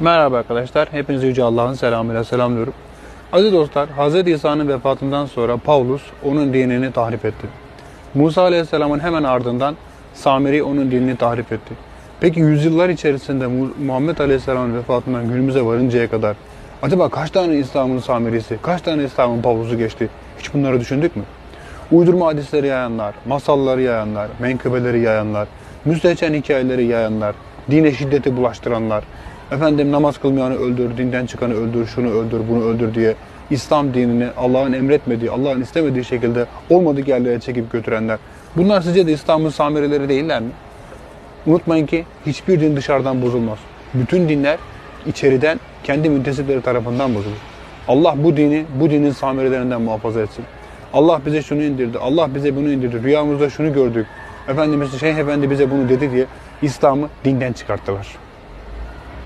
Merhaba arkadaşlar. Hepinizi Yüce Allah'ın selamıyla selamlıyorum. Aziz dostlar, Hz. İsa'nın vefatından sonra Paulus onun dinini tahrip etti. Musa Aleyhisselam'ın hemen ardından Samiri onun dinini tahrip etti. Peki yüzyıllar içerisinde Mu- Muhammed Aleyhisselam'ın vefatından günümüze varıncaya kadar acaba kaç tane İslam'ın Samirisi, kaç tane İslam'ın Pavlus'u geçti? Hiç bunları düşündük mü? Uydurma hadisleri yayanlar, masalları yayanlar, menkıbeleri yayanlar, müstehcen hikayeleri yayanlar, dine şiddeti bulaştıranlar, efendim namaz kılmayanı öldür, dinden çıkanı öldür, şunu öldür, bunu öldür diye İslam dinini Allah'ın emretmediği, Allah'ın istemediği şekilde olmadık yerlere çekip götürenler. Bunlar sizce de İslam'ın samireleri değiller mi? Unutmayın ki hiçbir din dışarıdan bozulmaz. Bütün dinler içeriden kendi müntesipleri tarafından bozulur. Allah bu dini, bu dinin samirilerinden muhafaza etsin. Allah bize şunu indirdi, Allah bize bunu indirdi, rüyamızda şunu gördük. Efendimiz Şeyh Efendi bize bunu dedi diye İslam'ı dinden çıkarttılar.